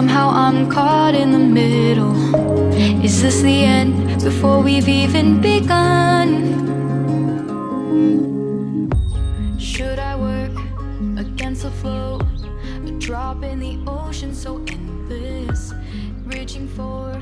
Somehow I'm caught in the middle. Is this the end before we've even begun? Should I work against the flow? A drop in the ocean so endless. Reaching for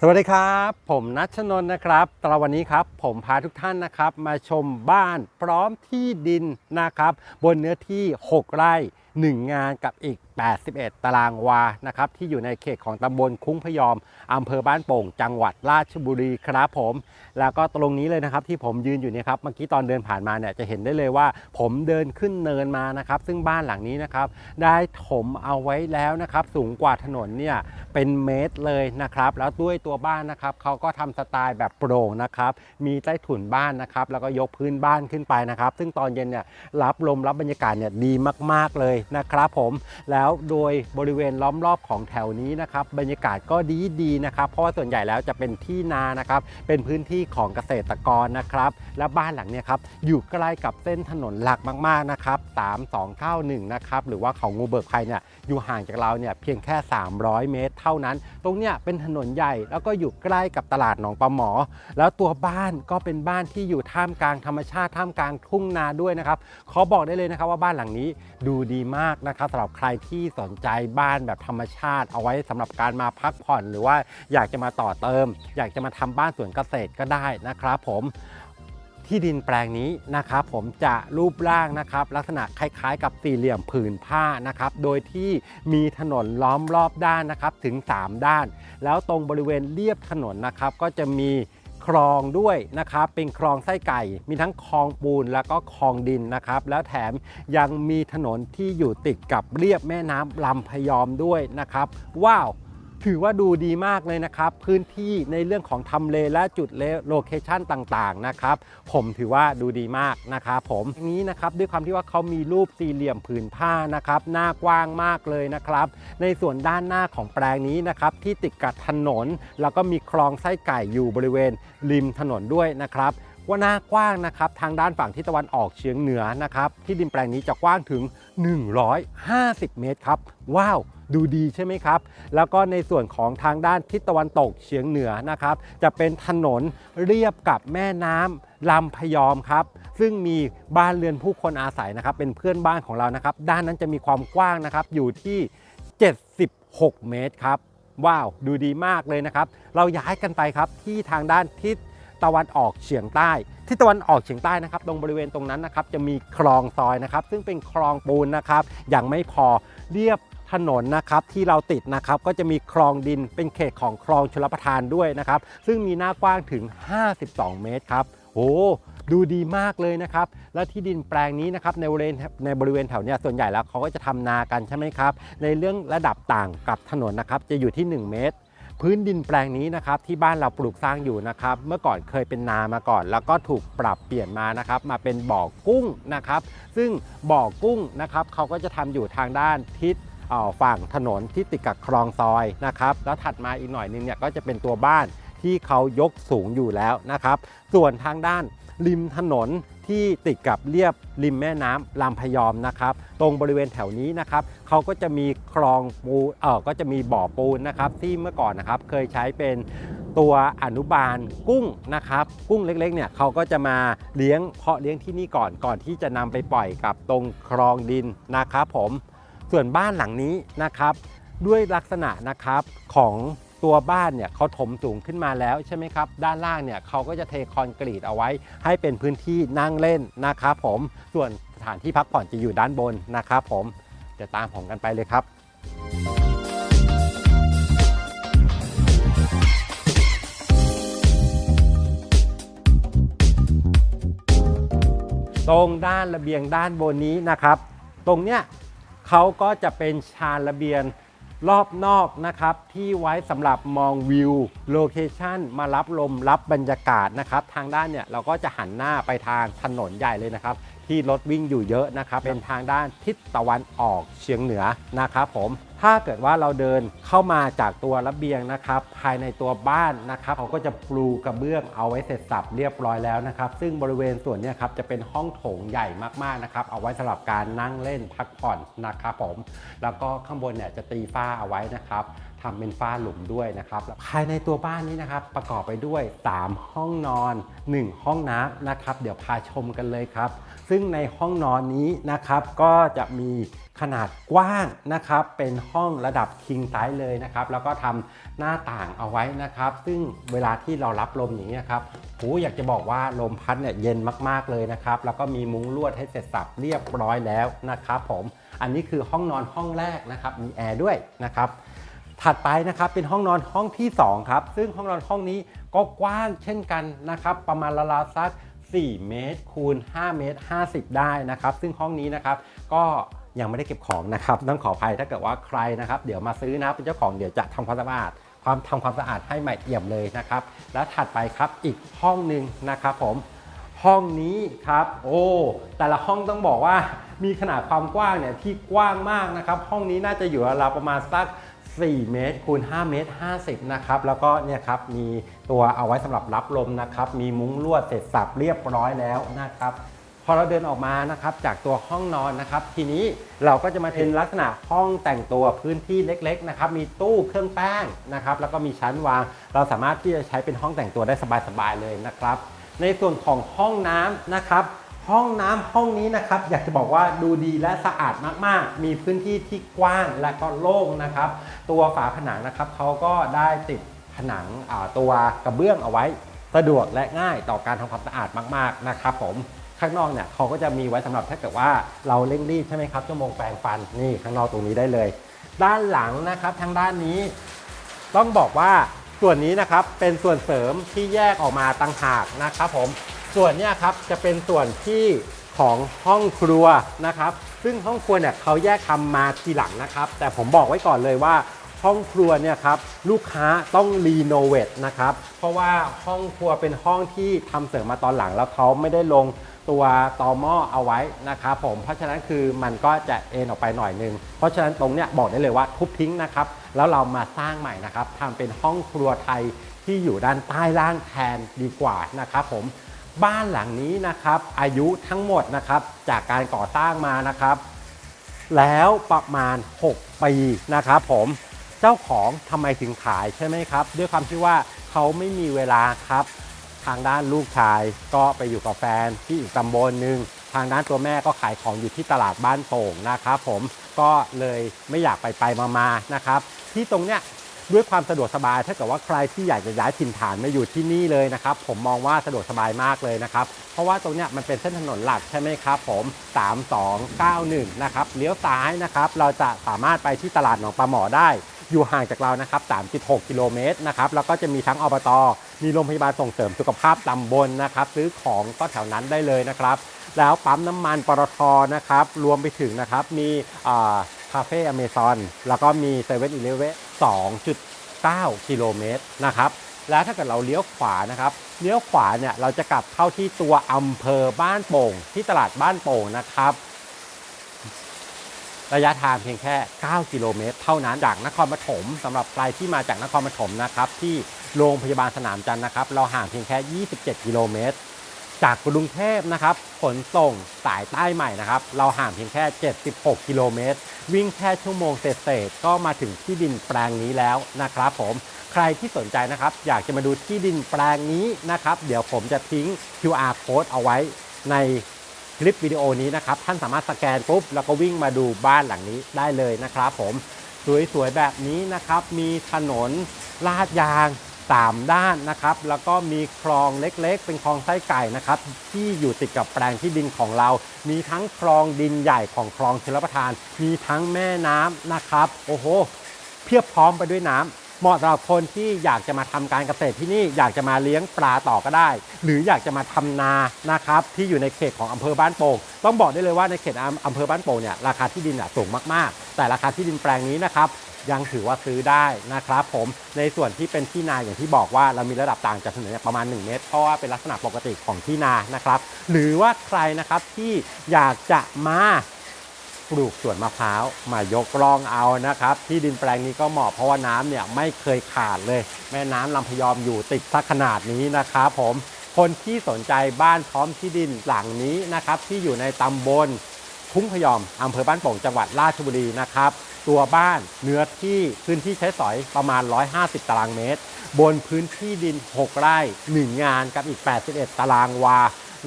สวัสดีครับ ผมนัชนน์นะครับตอวันนี้ครับ ผมพาทุกท่านนะครับ มาชมบ้านพร้อมที่ดินนะครับ บนเนื้อที่ 6 ไร่ 1 งานกับอีก 81 ตารางวานะครับที่อยู่ในเขตของตำบลคุ้งพยอมอำเภอบ้านโป่ง จังหวัดราชบุรีครับผม แล้วก็ตรงนี้เลยนะครับที่ผมยืนอยู่เนี่ยครับเมื่อกี้ตอนเดินผ่านมาเนี่ยจะเห็นได้เลยว่า ผมเดินขึ้นเนินมานะครับซึ่งบ้านหลังนี้นะครับได้ถมเอาไว้แล้วนะครับสูงกว่าถนนเนี่ยเป็นเมตรเลยนะครับแล้วด้วยตัวบ้านนะครับเขาก็ทำสไตล์แบบโปร่งนะครับมีใต้ถุนบ้านนะครับแล้วก็ยกพื้นบ้านขึ้นไปนะครับ ซึ่งตอนเย็นเนี่ยรับลมรับบรรยากาศเนี่ยดีมาก ๆเลยนะครับผม แล้วโดยบริเวณล้อมรอบของแถวนี้นะครับบรรยากาศก็ดีดีๆนะครับ เพราะว่าส่วนใหญ่แล้วจะเป็นที่นานะครับ เป็นพื้นที่ของเกษตรกรนะครับ และบ้านหลังเนี้ครับอยู่ใกล้กับเส้นถนนหลักมากๆนะครับ3291นะครับหรือว่าเขางูเบิกไพรเนี่ยอยู่ห่างจากเราเนี่ยเพียงแค่ 300 เมตร เท่านั้น ตรงเนี้ยเป็นถนนใหญ่แล้วก็อยู่ใกล้กับตลาดหนองปลาหมอ แล้วตัวบ้านก็เป็นบ้านที่อยู่ท่ามกลางธรรมชาติท่ามกลางทุ่งนาด้วยนะครับขอบอกได้เลยนะครับว่าบ้านหลังนี้ดูดีมากนะครับสำหรับใครที่สนใจบ้านแบบธรรมชาติ เอาไว้สำหรับการมาพักผ่อนหรือว่าอยากจะมาต่อเติม อยากจะมาทำบ้านสวนเกษตรก็ได้นะครับผมที่ดินแปลงนี้นะครับผมจะรูปร่างนะครับ ลักษณะคล้ายๆ กับสี่เหลี่ยมผืนผ้านะครับ โดยที่มีถนนล้อมรอบด้านนะครับถึง 3 ด้าน แล้วตรงบริเวณเลียบถนนนะครับก็จะมี คลองด้วยนะครับ เป็นคลองไส้ไก่ มีทั้งคลองปูนแล้วก็คลองดินนะครับ แล้วแถมยังมีถนนที่อยู่ติดกับเรียบแม่น้ำลำพยอมด้วยนะครับ ว้าว ถือว่าดูดีมากเลยนะครับ พื้นที่ในเรื่องของทำเลและจุดโลเคชันต่างๆนะครับ ผมถือว่าดูดีมากนะครับผมนี้นะครับด้วยความที่ว่าเขามีรูปสี่เหลี่ยมผืนผ้านะครับหน้ากว้างมากเลยนะครับ ในส่วนด้านหน้าของแปลงนี้นะครับที่ติดกับถนน แล้วก็มีคลองไส้ไก่อยู่บริเวณริมถนนด้วยนะครับว่าหน้ากว้างนะครับทางด้านฝั่งทิศตะวันออกเฉียงเหนือนะครับที่ดินแปลงนี้จะกว้างถึง 150 เมตรครับ ว้าว ดูดีใช่ไหมครับ แล้วก็ในส่วนของทางด้านทิศตะวันตกเฉียงเหนือนะครับ จะเป็นถนนเรียบกับแม่น้ำลำพยอมครับ ซึ่งมีบ้านเรือนผู้คนอาศัยนะครับ เป็นเพื่อนบ้านของเรานะครับ ด้านนั้นจะมีความกว้างนะครับ อยู่ที่ 76 เมตรครับว้าว ดูดีมากเลยนะครับ เราย้ายกันไปครับที่ทางด้านทิศตะวันออกเฉียงใต้ที่ตะวันออกเฉียงใต้นะครับ ตรงบริเวณตรงนั้นนะครับ จะมีคลองซอยนะครับ ซึ่งเป็นคลองปูนนะครับ ยังไม่พอเรียบ ถนนนะครับที่เราติดนะครับก็จะมีคลองดินเป็นเขตของคลองชลประทานด้วยนะครับซึ่งมีหน้ากว้างถึง 52 เมตรครับโอ้ดูดีมากเลยนะครับ แล้วที่ดินแปลงนี้นะครับในบริเวณในบริเวณแถวเนี้ยส่วนใหญ่แล้วเขาก็จะทำนากันใช่ไหมครับ ในเรื่องระดับต่างกับถนนนะครับจะอยู่ที่ 1 เมตร พื้นดินแปลงนี้นะครับที่บ้านเราปลูกสร้างอยู่นะครับ เมื่อก่อนเคยเป็นนามาก่อน แล้วก็ถูกปรับเปลี่ยนมานะครับมาเป็นบ่อกุ้งนะครับ ซึ่งบ่อกุ้งนะครับเขาก็จะทำอยู่ทางด้านทิศ ฝั่งถนนที่ติดกับคลองซอยนะครับแล้วถัดมาอีกหน่อยนึงเนี่ยก็จะเป็นตัวบ้านที่เขายกสูงอยู่แล้วนะครับ ส่วนทางด้านริมถนนที่ติดกับเรียบริมแม่น้ำลำพยอมนะครับ ตรงบริเวณแถวนี้นะครับเขาก็จะมีคลองปูเออก็จะมีบ่อปูนนะครับที่เมื่อก่อนนะครับเคยใช้เป็นตัวอนุบาลกุ้งนะครับ กุ้งเล็กๆเนี่ยเขาก็จะมาเลี้ยงเพาะเลี้ยงที่นี่ก่อนก่อนที่จะนำไปปล่อยกับตรงคลองดินนะครับผม ส่วนบ้านหลังนี้นะครับ ด้วยลักษณะนะครับของตัวบ้านเนี่ยเขาถมสูงขึ้นมาแล้วใช่ไหมครับ ด้านล่างเนี่ยเขาก็จะเทคอนกรีตเอาไว้ ให้เป็นพื้นที่นั่งเล่นนะครับผมส่วนสถานที่พักผ่อนจะอยู่ด้านบนนะครับผมเดี๋ยวตามผมกันไปเลยครับตรงด้านระเบียงด้านบนนี้นะครับ ตรงเนี้ย เขาก็จะเป็นชานระเบียงรอบนอกนะครับ ที่ไว้สำหรับมองวิวโลเคชันมารับลมรับบรรยากาศนะครับ ทางด้านเนี่ยเราก็จะหันหน้าไปทางถนนใหญ่เลยนะครับ ที่รถวิ่งอยู่เยอะนะครับเป็นทางด้านทิศตะวันออกเฉียงเหนือนะครับผมถ้าเกิดว่าเราเดินเข้ามาจากตัวระเบียงนะครับภายในตัวบ้านนะครับเขาก็จะปลูกระเบื้องเอาไว้เสร็จสับเรียบร้อยแล้วนะครับ ซึ่งบริเวณส่วนเนี้ครับจะเป็นห้องโถงใหญ่มากๆนะครับเอาไว้สำหรับการนั่งเล่นพักผ่อนนะครับผมแล้วก็ข้างบนเนี่ยจะตีฝ้าเอาไว้นะครับทำเป็นฝ้าหลุมด้วยนะครับแล้วภายในตัวบ้านนี้นะครับประกอบไปด้วย 3 ห้องนอน 1 ห้องน้ำนะครับ เดี๋ยวพาชมกันเลยครับ ซึ่งในห้องนอนนี้นะครับก็จะมีขนาดกว้างนะครับ เป็นห้องระดับ king size เลยนะครับ แล้วก็ทำหน้าต่างเอาไว้นะครับ ซึ่งเวลาที่เรารับลมอย่างนี้ยครับโหอยากจะบอกว่าลมพัดเนี่ยเย็นมากๆเลยนะครับ แล้วก็มีมุ้งลวดให้เสร็จสับเรียบร้อยแล้วนะครับผม อันนี้คือห้องนอนห้องแรกนะครับ มีแอร์ด้วยนะครับ ถัดไปนะครับเป็นห้องนอนห้องที่2ครับ ซึ่งห้องนอนห้องนี้ก็กว้างเช่นกันนะครับ ประมาณราวๆสัก 4 เมตรคูณ5เมตร50 ได้นะครับ ซึ่งห้องนี้นะครับก็ยังไม่ได้เก็บของนะครับต้องขออภัยถ้าเกิดว่าใครนะครับ เดี๋ยวมาซื้อนะเป็นเจ้าของเดี๋ยวจะทำความสะอาดความทำความสะอาดให้ใหม่เอี่ยมเลยนะครับ แล้วถัดไปครับอีกห้องหนึ่งนะครับผมห้องนี้ครับ โอ้แต่ละห้องต้องบอกว่ามีขนาดความกว้างเนี่ยที่กว้างมากนะครับ ห้องนี้น่าจะอยู่ราวประมาณสัก 4 เมตรคูณ 5 เมตร 50 นะครับ แล้วก็เนี่ยครับมีตัวเอาไว้สำหรับรับลมนะครับ มีมุ้งลวดเสร็จสับเรียบร้อยแล้วนะครับ พอเราเดินออกมานะครับจากตัวห้องนอนนะครับ ทีนี้เราก็จะมาเป็นลักษณะห้องแต่งตัวพื้นที่เล็กๆนะครับ มีตู้เครื่องแป้งนะครับ แล้วก็มีชั้นวาง เราสามารถที่จะใช้เป็นห้องแต่งตัวได้สบายๆเลยนะครับ ในส่วนของห้องน้ำนะครับ ห้องน้ำห้องนี้นะครับ อยากจะบอกว่าดูดีและสะอาดมากๆ มีพื้นที่ที่กว้างและก็โล่งนะครับ ตัวฝาผนังนะครับเขาก็ได้ติดผนังตัวกระเบื้องเอาไว้สะดวกและง่ายต่อการทำความสะอาดมากๆนะครับผมข้างนอกเนี่ยเขาก็จะมีไว้สำหรับถ้าเกิดว่าเราเร่งรีบใช่ไหมครับชั่วโมงแปรงฟันนี่ข้างนอกตรงนี้ได้เลย ด้านหลังนะครับทางด้านนี้ ต้องบอกว่าส่วนนี้นะครับเป็นส่วนเสริมที่แยกออกมาต่างหากนะครับผม ส่วนนี้ครับจะเป็นส่วนที่ของห้องครัวนะครับ ซึ่งห้องครัวเนี่ยเขาแยกทำมาทีหลังนะครับ แต่ผมบอกไว้ก่อนเลยว่าห้องครัวเนี่ยครับลูกค้าต้องรีโนเวทนะครับ เพราะว่าห้องครัวเป็นห้องที่ทำเสริมมาตอนหลังแล้วเขาไม่ได้ลงตัวตอหม้อเอาไว้นะครับผมเพราะฉะนั้นคือมันก็จะเอ็นออกไปหน่อยนึง เพราะฉะนั้นตรงเนี้ยบอกได้เลยว่าทุบทิ้งนะครับ แล้วเรามาสร้างใหม่นะครับทำเป็นห้องครัวไทยที่อยู่ด้านใต้ล่างแทนดีกว่านะครับผม บ้านหลังนี้นะครับ อายุทั้งหมดนะครับจากการก่อสร้างมานะครับ แล้วประมาณ 6 ปีนะครับผมเจ้าของทำไมถึงขายใช่ไหมครับ ด้วยความที่ว่าเขาไม่มีเวลาครับ ทางด้านลูกชายก็ไปอยู่กับแฟนที่อีกตำบลหนึ่งทางด้านตัวแม่ก็ขายของอยู่ที่ตลาดบ้านโป่งนะครับผมก็เลยไม่อยากไปไปมามาๆนะครับ ที่ตรงเนี้ย ด้วยความสะดวกสบายถ้าเกิดว่าใครที่อยากจะย้ายถิ่นฐานมาอยู่ที่นี่เลยนะครับ ผมมองว่าสะดวกสบายมากเลยนะครับ เพราะว่าตรงเนี้ยมันเป็นเส้นถนนหลักใช่ไหมครับผม 3291 นะครับเลี้ยวซ้ายนะครับเราจะสามารถไปที่ตลาดหนองปลาหมอได้ อยู่ห่างจากเรานะครับ 3.6 กิโลเมตรนะครับแล้วก็จะมีทั้งอบต มีโรงพยาบาลส่งเสริมสุขภาพตำบลนะครับ ซื้อของก็แถวนั้นได้เลยนะครับ แล้วปั๊มน้ำมันปตทนะครับรวมไปถึงนะครับมีคาเฟ่อเมซอนแล้วก็มีเซเว่นอีเลฟเว่ 2.9 กิโลเมตรนะครับแล้วถ้าเกิดเราเลี้ยวขวานะครับเลี้ยวขวาเนี่ยเราจะกลับเข้าที่ตัวอำเภอบ้านโป่ง ที่ตลาดบ้านโป่งนะครับ ระยะทางเพียงแค่ 9 กิโลเมตร เท่านั้นจากนครปฐมสำหรับใครที่มาจากนครปฐมนะครับที่โรงพยาบาลสนามจันทร์นะครับ เราห่างเพียงแค่ 27 กิโลเมตร จากกรุงเทพนะครับขนส่งสายใต้ใหม่นะครับ เราห่างเพียงแค่ 76 กิโลเมตร วิ่งแค่ชั่วโมงเศษๆก็มาถึงที่ดินแปลงนี้แล้วนะครับผมใครที่สนใจนะครับ อยากจะมาดูที่ดินแปลงนี้นะครับ เดี๋ยวผมจะทิ้ง QR code เอาไว้ในคลิปวิดีโอนี้นะครับ ท่านสามารถสแกนปุ๊บ แล้วก็วิ่งมาดูบ้านหลังนี้ได้เลยนะครับผม สวยๆแบบนี้นะครับ มีถนนลาดยาง สามด้านนะครับ แล้วก็มีคลองเล็กๆ เป็นคลองไส้ไก่นะครับ ที่อยู่ติดกับแปลงที่ดินของเรา มีทั้งคลองดินใหญ่ของคลองชลประทาน มีทั้งแม่น้ำนะครับ โอ้โห เพียบพร้อมไปด้วยน้ำเหมาะสำหรับคนที่อยากจะมาทำการเกษตรที่นี่อยากจะมาเลี้ยงปลาต่อก็ได้ หรืออยากจะมาทำนานะครับที่อยู่ในเขตของอำเภอบ้านโป่งต้องบอกได้เลยว่าในเขตอำอำเภอบ้านโป่งเนี่ยราคาที่ดินสูงมากๆ แต่ราคาที่ดินแปลงนี้นะครับ ยังถือว่าซื้อได้นะครับผมในส่วนที่เป็นที่นาอย่างที่บอกว่าเรามีระดับต่างจากถนนประมาณ 1 เมตร เพราะว่าเป็นลักษณะปกติของที่นานะครับ หรือว่าใครนะครับที่อยากจะมาปลูกสวนมะพร้าวมายกร่องเอานะครับ ที่ดินแปลงนี้ก็เหมาะเพราะว่าน้ำเนี่ยไม่เคยขาดเลย แม่น้ำลำพยอมอยู่ติดสักขนาดนี้นะครับผมคนที่สนใจบ้านพร้อมที่ดินหลังนี้นะครับ ที่อยู่ในตำบลทุ่งพยอมอำเภอบ้านโป่งจังหวัดราชบุรีนะครับ ตัวบ้านเนื้อที่พื้นที่ใช้สอยประมาณ 150 ตารางเมตร บนพื้นที่ดิน 6 ไร่ 1 งานกับอีก 81 ตารางวา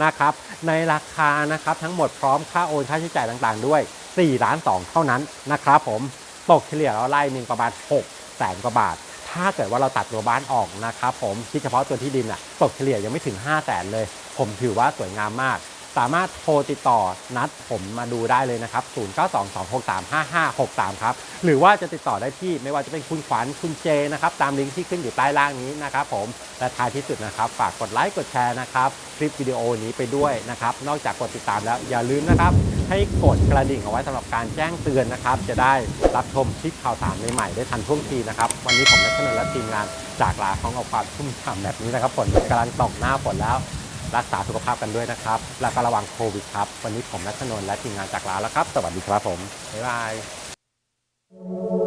นะครับในราคานะครับทั้งหมดพร้อมค่าโอนค่าใช้จ่ายต่างๆ ด้วย4ล้าน2เท่านั้นนะครับผมตกเฉลี่ยแล้วไร่หนึ่งประมาณ6แสนกว่าบาท ถ้าเกิดว่าเราตัดตัวบ้านออกนะครับผมคิดเฉพาะตัวที่ดินอะตกเฉลี่ยยังไม่ถึง 5 0 0แสนเลย ผมถือว่าสวยงามมาก สามารถโทรติดต่อนัดผมมาดูได้เลยนะครับ 0922635563 ครับ หรือว่าจะติดต่อได้ที่ไม่ว่าจะเป็นคุณขวัญคุณเจนะครับ ตามลิงก์ที่ขึ้นอยู่ใต้ล่างนี้นะครับผม และท้ายที่สุดนะครับ ฝากกดไลค์กดแชร์นะครับ คลิปวิดีโอนี้ไปด้วยนะครับ นอกจากกดติดตามแล้วอย่าลืมนะครับ ให้กดกระดิ่งเอาไว้สำหรับการแจ้งเตือนนะครับ จะได้รับชมคลิปข่าวสารใหม่ๆได้ทันท่วงทีนะครับ วันนี้ผมนัทนนท์และทีมงานจากลาพร้อมกับความชุ่มฉ่ำแบบนี้นะครับฝนกำลังตกหน้าฝนแล้ว รักษาสุขภาพกันด้วยนะครับ แล้วก็ระวังโควิดครับ วันนี้ผมนัทนนท์และทีมงานจากลาแล้วครับ สวัสดีครับผม บ๊ายบาย